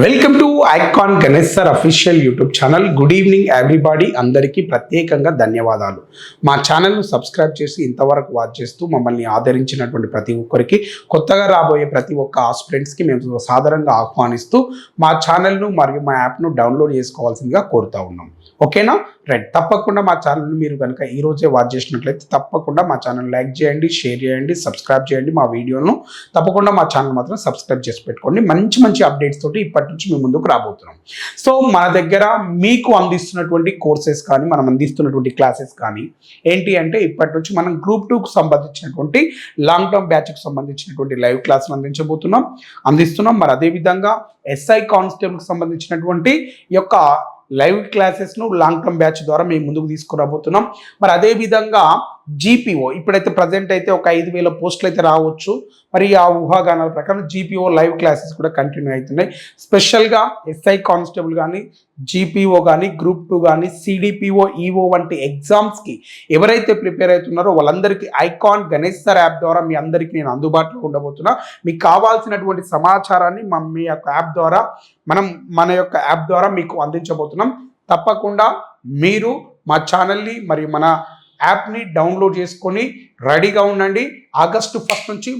Welcome to icon Ganesh sir official YouTube channel good evening everybody అందరికీ ప్రత్యేకంగా ధన్యవాదాలు. మా ఛానల్ను సబ్స్క్రైబ్ చేసి ఇంతవరకు వాచ్ చేస్తూ మమ్మల్ని ఆదరించినటువంటి ప్రతి ఒక్కరికి కొత్తగా రాబోయే ప్రతి ఒక్క ఆస్పిరెంట్స్కి మేము సాధారణంగా ఆహ్వానిస్తూ మా ఛానల్ను మరియు మా యాప్ను డౌన్లోడ్ చేసుకోవాల్సిందిగా కోరుతా ఉన్నాం. ఓకేనా? రైట్ తప్పకుండా మా ఛానల్ని మీరు కనుక ఈ రోజే వాచ్ చేసినట్లయితే తప్పకుండా మా ఛానల్ లైక్ చేయండి షేర్ చేయండి సబ్స్క్రైబ్ చేయండి మా వీడియోను తప్పకుండా మా ఛానల్ మాత్రం సబ్స్క్రైబ్ చేసి పెట్టుకోండి. మంచి మంచి అప్డేట్స్ తోటి ఇప్పటి నుంచి మీ ముందుకు రాబోతున్నాం. సో మన దగ్గర మీకు అందిస్తున్నటువంటి కోర్సెస్ కానీ మనం అందిస్తున్నటువంటి క్లాసెస్ కానీ ఏంటి అంటే ఇప్పటి నుంచి మనం గ్రూప్ టూకు సంబంధించినటువంటి లాంగ్ టర్మ్ బ్యాచ్కి సంబంధించినటువంటి లైవ్ క్లాస్ను అందించబోతున్నాం. అందిస్తున్నాం. మరి అదేవిధంగా ఎస్ఐ కానిస్టేబుల్కి సంబంధించినటువంటి యొక్క లైవ్ క్లాసెస్ను లాంగ్ టర్మ్ బ్యాచ్ ద్వారా మేము ముందుకు తీసుకురాబోతున్నాం. మరి అదే విధంగా జీపీఓ ఇప్పుడైతే ప్రజెంట్ అయితే ఒక ఐదు వేల పోస్టులు అయితే రావచ్చు. మరి ఆ ఊహాగానాల ప్రకారం జీపీఓ లైవ్ క్లాసెస్ కూడా కంటిన్యూ అవుతున్నాయి. స్పెషల్గా ఎస్ఐ కానిస్టేబుల్ కానీ జీపీఓ కానీ గ్రూప్ టూ కానీ సిడిపిఓ ఈఓ వంటి ఎగ్జామ్స్కి ఎవరైతే ప్రిపేర్ అవుతున్నారో వాళ్ళందరికీ ఐకాన్ గణేష్ సార్ యాప్ ద్వారా మీ అందరికీ నేను అందుబాటులో ఉండబోతున్నా. మీకు కావాల్సినటువంటి సమాచారాన్ని మా మీ యొక్క యాప్ ద్వారా మనం మన యొక్క యాప్ ద్వారా మీకు అందించబోతున్నాం. తప్పకుండా మీరు మా ఛానల్ని మరియు మన యాప్ని డౌన్లోడ్ చేసుకొని రెడీగా ఉండండి. ఆగస్టు ఫస్ట్ నుంచి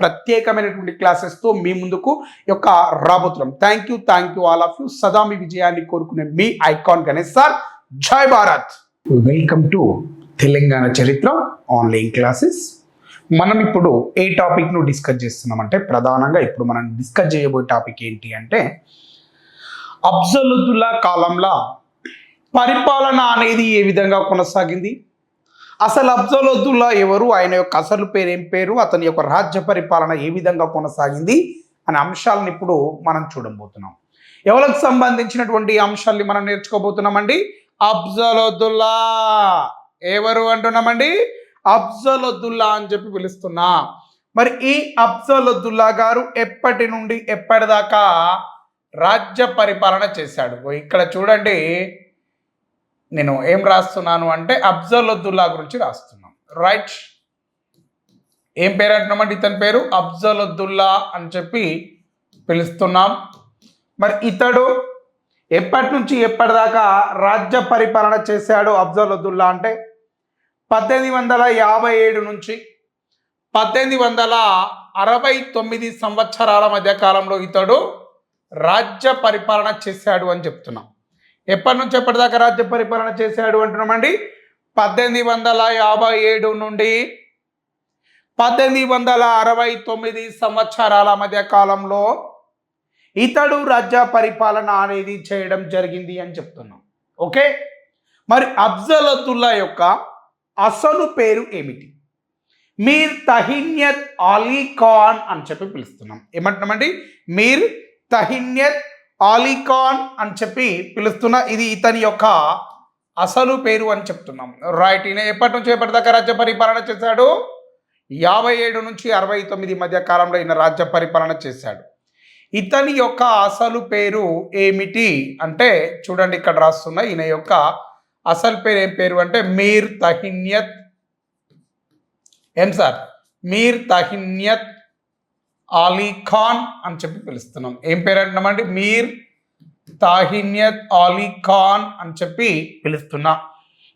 ప్రత్యేకమైనటువంటి క్లాసెస్తో మీ ముందుకు యొక్క రాబోతున్నాం. Thank you thank you all of you సదా మీ విజయాన్ని కోరుకునే మీ ఐకాన్ గణేష్ సార్. జై భారత్. వెల్కమ్ టు తెలంగాణ చరిత్ర ఆన్లైన్ క్లాసెస్. మనం ఇప్పుడు ఏ టాపిక్ను డిస్కస్ చేస్తున్నామంటే ప్రధానంగా ఇప్పుడు మనం డిస్కస్ చేయబోయే టాపిక్ ఏంటి అంటే అఫ్జలుద్దుల్లా కాలంలో పరిపాలన అనేది ఏ విధంగా కొనసాగింది? అసలు అఫ్జలుద్దుల్లా ఎవరు? ఆయన యొక్క అసలు పేరు ఏం పేరు? అతని యొక్క రాజ్య పరిపాలన ఏ విధంగా కొనసాగింది? అనే అంశాలను ఇప్పుడు మనం చూడబోతున్నాం. ఎవరికి సంబంధించినటువంటి అంశాల్ని మనం నేర్చుకోబోతున్నామండి? అఫ్జలుద్దుల్లా ఎవరు అంటున్నామండి? అఫ్జలుద్దుల్లా అని చెప్పి పిలుస్తున్నా. మరి ఈ అఫ్జలుద్దుల్లా గారు ఎప్పటి నుండి ఎప్పటిదాకా రాజ్య పరిపాలన చేశాడు? ఇక్కడ చూడండి. నేను ఏం రాస్తున్నాను అంటే అఫ్జలుద్దుల్లా గురించి రాస్తున్నాను. రైట్ ఏం పేరు అంటున్నామంటే ఇతని పేరు? అఫ్జలుద్దుల్లా అని చెప్పి పిలుస్తున్నాం. మరి ఇతడు ఎప్పటి నుంచి ఎప్పటిదాకా రాజ్య పరిపాలన చేశాడు అఫ్జలుద్దుల్లా అంటే? పద్దెనిమిది వందల యాభై ఏడు నుంచి పద్దెనిమిది వందల అరవై తొమ్మిది సంవత్సరాల మధ్య కాలంలో ఇతడు రాజ్య పరిపాలన చేశాడు అని చెప్తున్నాం. ఎప్పటి నుంచి ఎప్పటిదాకా రాజ్య పరిపాలన చేశాడు అంటున్నామండి? పద్దెనిమిది వందల యాభై ఏడు నుండి పద్దెనిమిది వందల అరవై తొమ్మిది సంవత్సరాల మధ్య కాలంలో ఇతడు రాజ్య పరిపాలన అనేది చేయడం జరిగింది అని చెప్తున్నాం. ఓకే? మరి అఫ్జలతుల్లా యొక్క అసలు పేరు ఏమిటి? మీర్ తహిన్యత్ అలీ ఖాన్ అని చెప్పి పిలుస్తున్నాం. ఏమంటున్నామండి? మీర్ తహిన్యత్ ఆలికాన్ అని చెప్పి పిలుస్తున్న ఇది ఇతని యొక్క అసలు పేరు అని చెప్తున్నాం. రైట్ ఈయన ఎప్పటి నుంచి ఎప్పటిదాకా రాజ్య పరిపాలన చేశాడు? యాభై ఏడు నుంచి అరవై తొమ్మిది మధ్య కాలంలో ఈయన రాజ్య పరిపాలన చేశాడు. ఇతని యొక్క అసలు పేరు ఏమిటి అంటే చూడండి ఇక్కడ రాస్తున్న ఈయన యొక్క అసలు పేరు ఏం పేరు అంటే మీర్ తహిన్యత్. ఏం సార్? మీర్ తహిన్యత్ అలీ ఖాన్ అని చెప్పి పిలుస్తున్నాం. ఏం పేరు అంటున్నామండి మీర్ తాహిన్యత్ అలీ ఖాన్ అని చెప్పి పిలుస్తున్నా.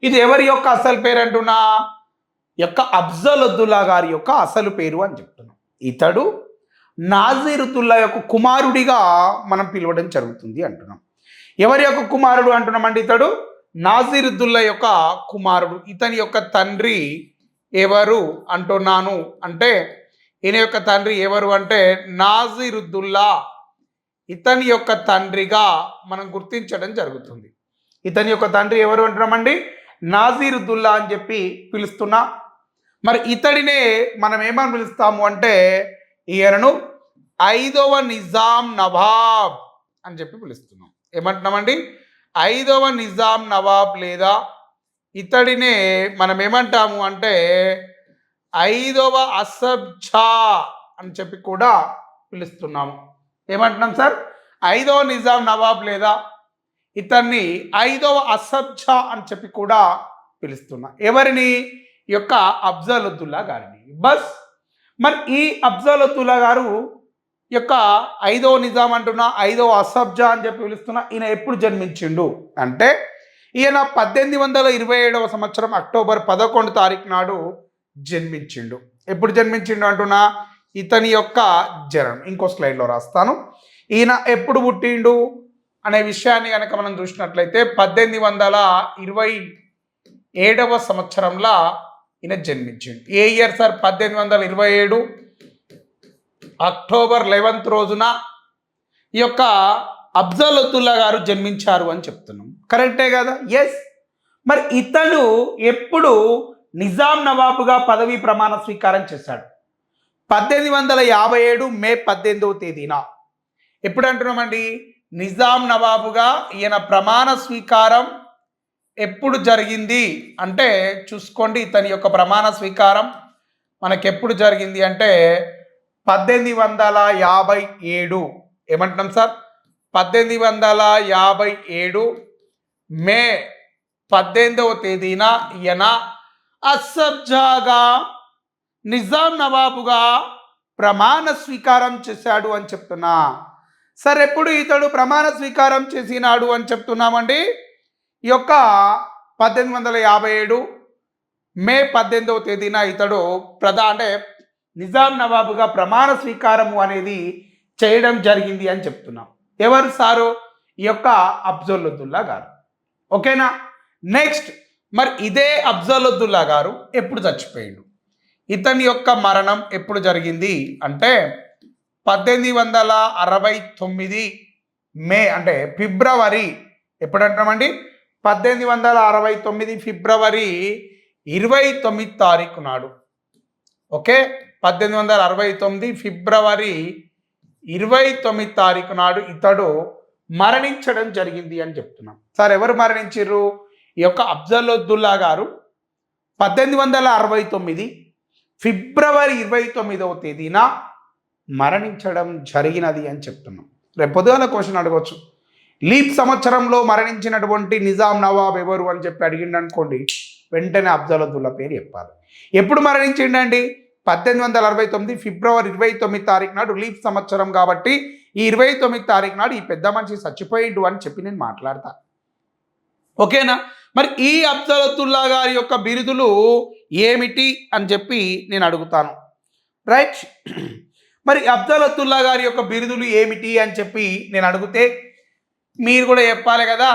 ఇది ఎవరి యొక్క అసలు పేరు అంటున్నా? యొక్క అబ్జలుద్దుల్లా గారి యొక్క అసలు పేరు అని చెప్తున్నాం. ఇతడు నాజీరుతుల్లా యొక్క కుమారుడిగా మనం పిలవడం జరుగుతుంది అంటున్నాం. ఎవరి యొక్క కుమారుడు అంటున్నామండి ఇతడు? నాజీరుద్దుల్లా యొక్క కుమారుడు. ఇతని యొక్క తండ్రి ఎవరు అంటున్నాను అంటే ఈయన యొక్క తండ్రి ఎవరు అంటే నాజీరుద్దుల్లా. ఇతని యొక్క తండ్రిగా మనం గుర్తించడం జరుగుతుంది. ఇతని యొక్క తండ్రి ఎవరు అంటున్నామండి నాజీరుద్దుల్లా అని చెప్పి పిలుస్తున్నా. మరి ఇతడినే మనం ఏమని పిలుస్తాము అంటే ఈయనను ఐదవ నిజాం నవాబ్ అని చెప్పి పిలుస్తున్నాం. ఏమంటున్నామండి? ఐదవ నిజాం నవాబ్ లేదా? ఇతడినే మనం ఏమంటాము అంటే ఐదవ అసబ్ ఝా అని చెప్పి కూడా పిలుస్తున్నాము. ఏమంటున్నాం సార్? ఐదవ నిజాం నవాబ్ లేదా? ఇతన్ని ఐదవ అసబ్జా అని చెప్పి కూడా పిలుస్తున్నా. ఎవరిని? ఈ యొక్క అబ్జాలుద్దుల్లా గారిని. బస్ మరి ఈ అబ్జాలుద్దుల్లా గారు ఈ యొక్క ఐదవ నిజాం అంటున్నా ఐదవ అసబ్జా అని చెప్పి పిలుస్తున్నా ఈయన ఎప్పుడు జన్మించిండు? అంటే ఈయన పద్దెనిమిది వందల ఇరవై ఏడవ సంవత్సరం అక్టోబర్ పదకొండు తారీఖు నాడు జన్మించిండు. ఎప్పుడు జన్మించిండు అంటున్నా? ఇతని యొక్క జనం. ఇంకో స్లైడ్లో రాస్తాను. ఈయన ఎప్పుడు పుట్టిండు? అనే విషయాన్ని కనుక మనం చూసినట్లయితే పద్దెనిమిది వందల ఇరవై ఏడవ సంవత్సరంలో ఈయన జన్మించిండు. ఏ ఇయర్ సార్? పద్దెనిమిది వందల ఇరవై ఏడు అక్టోబర్ లెవెన్త్ రోజున ఈ యొక్క అబ్జలతుల్లా గారు జన్మించారు అని చెప్తున్నాం. కరెక్టే కదా? ఎస్ మరి ఇతడు ఎప్పుడు నిజాం నవాబుగా పదవీ ప్రమాణ స్వీకారం చేశాడు. పద్దెనిమిది వందల యాభై ఏడు మే పద్దెనిమిదవ తేదీన. ఎప్పుడు అంటున్నామండి నిజాం నవాబుగా ఈయన ప్రమాణ స్వీకారం ఎప్పుడు జరిగింది? అంటే చూసుకోండి ఇతని యొక్క ప్రమాణ స్వీకారం. మనకి ఎప్పుడు జరిగింది అంటే పద్దెనిమిది వందల యాభై ఏడు. ఏమంటున్నాం సార్? పద్దెనిమిది వందల యాభై ఏడు మే పద్దెనిమిదవ తేదీన ఈయన అసబ్జాగా నిజాం నవాబుగా ప్రమాణ స్వీకారం చేశాడు అని చెప్తున్నా. సార్ ఎప్పుడు ఇతడు ప్రమాణ స్వీకారం చేసినాడు అని చెప్తున్నామండి? ఈ యొక్క పద్దెనిమిది వందల యాభై ఏడు మే పద్దెనిమిదవ తేదీన ఇతడు ప్రధా అంటే నిజాం నవాబుగా ప్రమాణ స్వీకారము అనేది చేయడం జరిగింది అని చెప్తున్నాం. ఎవరు సారు? ఈ యొక్క అఫ్జలుద్దుల్లా గారు. ఓకేనా? నెక్స్ట్ మరి ఇదే అబ్జలుద్దుల్లా గారు ఎప్పుడు చచ్చిపోయాడు? ఇతని యొక్క మరణం ఎప్పుడు జరిగింది? అంటే పద్దెనిమిది వందల అరవై తొమ్మిది మే అంటే ఫిబ్రవరి ఎప్పుడు అంటామండి పద్దెనిమిది వందల అరవై తొమ్మిది ఫిబ్రవరి ఇరవై తొమ్మిది తారీఖు నాడు. ఓకే? పద్దెనిమిది వందల అరవై తొమ్మిది ఫిబ్రవరి ఇరవై తొమ్మిది తారీఖు నాడు ఇతడు మరణించడం జరిగింది అని చెప్తున్నాం. సార్ ఎవరు మరణించారు ఈ యొక్క అబ్జలుద్దుల్లా గారు పద్దెనిమిది వందల అరవై తొమ్మిది ఫిబ్రవరి ఇరవై తొమ్మిదవ తేదీన మరణించడం జరిగినది అని చెప్తున్నాం. రేపు పొద్దుగాల క్వశ్చన్ అడగవచ్చు లీప్ సంవత్సరంలో మరణించినటువంటి నిజాం నవాబ్ ఎవరు అని చెప్పి అడిగిండు అనుకోండి వెంటనే అబ్జలుద్దుల్లా పేరు చెప్పాలి. ఎప్పుడు మరణించిండండి? పద్దెనిమిది వందల అరవై తొమ్మిది ఫిబ్రవరి ఇరవై తొమ్మిది తారీఖు నాడు లీప్ సంవత్సరం కాబట్టి ఈ ఇరవై తొమ్మిది తారీఖు నాడు ఈ పెద్ద మనిషి చచ్చిపోయిండు అని చెప్పి నేను మాట్లాడతాను ఓకేనా? మరి ఈ అబ్దలతుల్లా గారి యొక్క బిరుదులు ఏమిటి అని చెప్పి నేను అడుగుతాను. రైట్? మరి అబ్దలతుల్లా గారి యొక్క బిరుదులు ఏమిటి అని చెప్పి నేను అడిగితే మీరు కూడా చెప్పాలి కదా?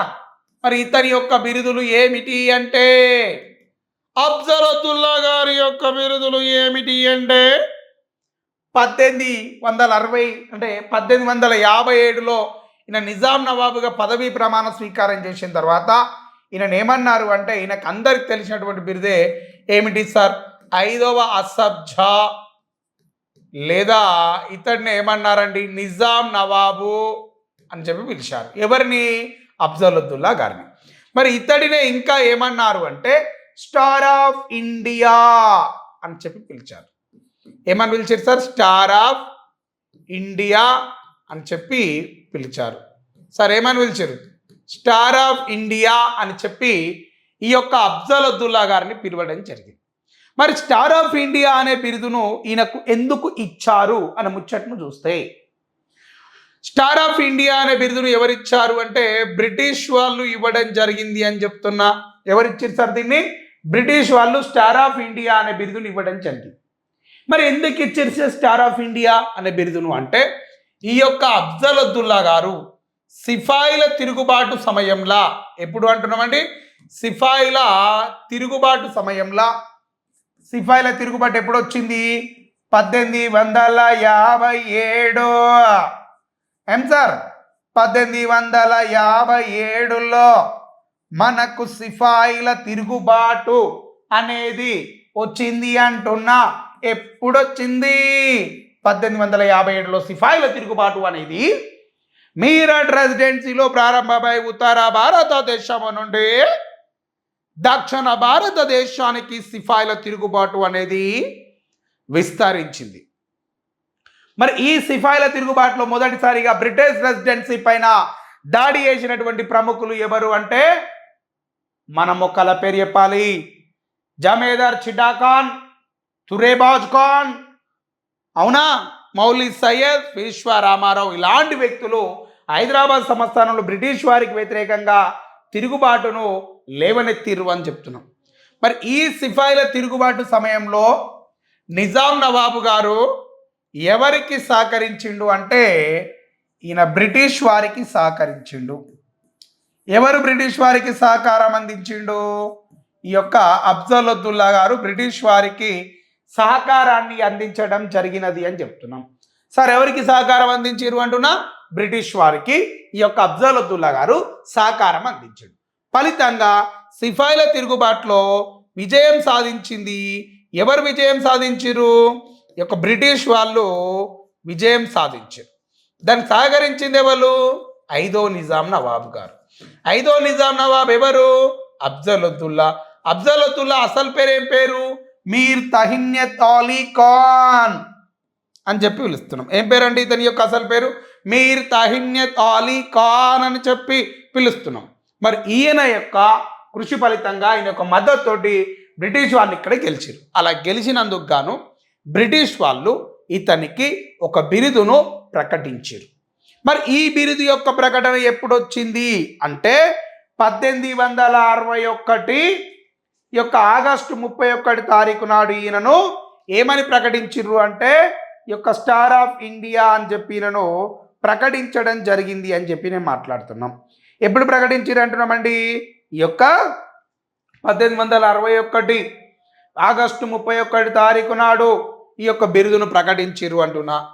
మరి ఇతని యొక్క బిరుదులు ఏమిటి అంటే అఫ్జలుద్దుల్లా గారి యొక్క బిరుదులు ఏమిటి అంటే పద్దెనిమిది వందల అరవై అంటే పద్దెనిమిది వందల యాభై ఏడులో ఈయన నిజాం నవాబుగా పదవీ ప్రమాణ స్వీకారం చేసిన తర్వాత ఈయన ఏమన్నారు అంటే ఈయనకు అందరికి తెలిసినటువంటి బిరుదే ఏమిటి సార్? ఐదవ అసబ్జా లేదా ఇతడిని ఏమన్నారండి? నిజాం నవాబు అని చెప్పి పిలిచారు. ఎవరిని? అఫ్జలుద్దుల్లా గారిని. మరి ఇతడినే ఇంకా ఏమన్నారు అంటే స్టార్ ఆఫ్ ఇండియా అని చెప్పి పిలిచారు. ఏమని పిలిచారు సార్? స్టార్ ఆఫ్ ఇండియా అని చెప్పి పిలిచారు. సార్ ఏమని పిలిచారు స్టార్ ఆఫ్ ఇండియా అని చెప్పి ఈ యొక్క అఫ్జలుద్దుల్లా గారిని పిలవడం జరిగింది. మరి స్టార్ ఆఫ్ ఇండియా అనే బిరుదును ఈయనకు ఎందుకు ఇచ్చారు అనే ముచ్చట్ను చూస్తే స్టార్ ఆఫ్ ఇండియా అనే బిరుదును ఎవరిచ్చారు అంటే బ్రిటిష్ వాళ్ళు ఇవ్వడం జరిగింది అని చెప్తున్నా ఎవరిచ్చారు సార్ దీన్ని? బ్రిటిష్ వాళ్ళు స్టార్ ఆఫ్ ఇండియా అనే బిరుదును ఇవ్వడం జరిగింది. మరి ఎందుకు ఇచ్చారు సార్ స్టార్ ఆఫ్ ఇండియా అనే బిరుదును అంటే ఈ యొక్క అఫ్జలుద్దుల్లా గారు సిఫాయిల తిరుగుబాటు సమయంలో ఎప్పుడు అంటున్నామండి? సిఫాయిల తిరుగుబాటు సమయంలో. సిఫాయిల తిరుగుబాటు ఎప్పుడు వచ్చింది పద్దెనిమిది వందల యాభై ఏడు. ఏం సార్? పద్దెనిమిది వందల యాభై ఏడులో మనకు సిఫాయిల తిరుగుబాటు అనేది వచ్చింది అంటున్నా. ఎప్పుడొచ్చింది? పద్దెనిమిది వందల యాభై ఏడులో సిఫాయిల తిరుగుబాటు అనేది మీరట్ రెసిడెన్సీలో ప్రారంభమై ఉత్తర భారతదేశం నుండి దక్షిణ భారతదేశానికి సిఫాయిల తిరుగుబాటు అనేది విస్తరించింది. మరి ఈ సిఫాయిల తిరుగుబాటులో మొదటిసారిగా బ్రిటిష్ రెసిడెన్సీ పైన దాడి చేసినటువంటి ప్రముఖులు ఎవరు అంటే మన మొక్కల పేరు చెప్పాలి. జమేదార్ చిడాఖాన్ తురేబాజ్ ఖాన్ అవునా? మౌలి సయ్యద్ విశ్వరామారావు ఇలాంటి వ్యక్తులు హైదరాబాద్ సంస్థానంలో బ్రిటిష్ వారికి వ్యతిరేకంగా తిరుగుబాటును లేవనెత్తిరు అని చెప్తున్నాం. మరి ఈ సిఫాయిల తిరుగుబాటు సమయంలో నిజాం నవాబు గారు ఎవరికి సహకరించిండు అంటే ఈయన బ్రిటిష్ వారికి సహకరించిండు. ఎవరు బ్రిటిష్ వారికి సహకారం అందించిండు? ఈ యొక్క అఫ్జలుద్దుల్లా గారు బ్రిటిష్ వారికి సహకారాన్ని అందించడం జరిగినది అని చెప్తున్నాం. సార్ ఎవరికి సహకారం అందించారు అంటున్నా? బ్రిటిష్ వారికి. ఈ యొక్క అఫ్జలుద్దుల్లా గారు సహకారం అందించాడు. ఫలితంగా సిఫాయిల తిరుగుబాటులో విజయం సాధించింది. ఎవరు విజయం సాధించారు ఈ యొక్క బ్రిటిష్ వాళ్ళు విజయం సాధించారు దానికి సహకరించింది ఎవరు? ఐదో నిజాం నవాబు గారు. ఐదో నిజాం నవాబ్ ఎవరు? అఫ్జలుద్దుల్లా అఫ్జలుద్దుల్లా అసలు పేరు ఏం పేరు? మీర్ తహిన్యత్ అలీ ఖాన్ అని చెప్పి పిలుస్తున్నాం. ఏం పేరండి ఇతని యొక్క అసలు పేరు? మీర్ తహిన్యత్ అలీ ఖాన్ అని చెప్పి పిలుస్తున్నాం. మరి ఈయన యొక్క కృషి ఫలితంగా ఆయన యొక్క మద్దతుతోటి బ్రిటిష్ వాళ్ళు ఇక్కడ గెలిచారు. అలా గెలిచినందుకు గాను బ్రిటిష్ వాళ్ళు ఇతనికి ఒక బిరుదును ప్రకటించారు. మరి ఈ బిరుదు యొక్క ప్రకటన ఎప్పుడు వచ్చింది అంటే పద్దెనిమిది వందల అరవై ఒకటి ఈ యొక్క ఆగస్టు ముప్పై ఒకటి తారీఖు నాడు ఈయనను ఏమని ప్రకటించిర్రు అంటే ఈ యొక్క స్టార్ ఆఫ్ ఇండియా అని చెప్పి ఈయనను ప్రకటించడం జరిగింది అని చెప్పి నేను మాట్లాడుతున్నాం. ఎప్పుడు ప్రకటించారు అంటున్నామండి? ఈ యొక్క పద్దెనిమిది వందల అరవై ఒకటి ఆగస్టు ముప్పై ఒకటి తారీఖు నాడు ఈ యొక్క బిరుదును ప్రకటించిర్రు అంటున్నా.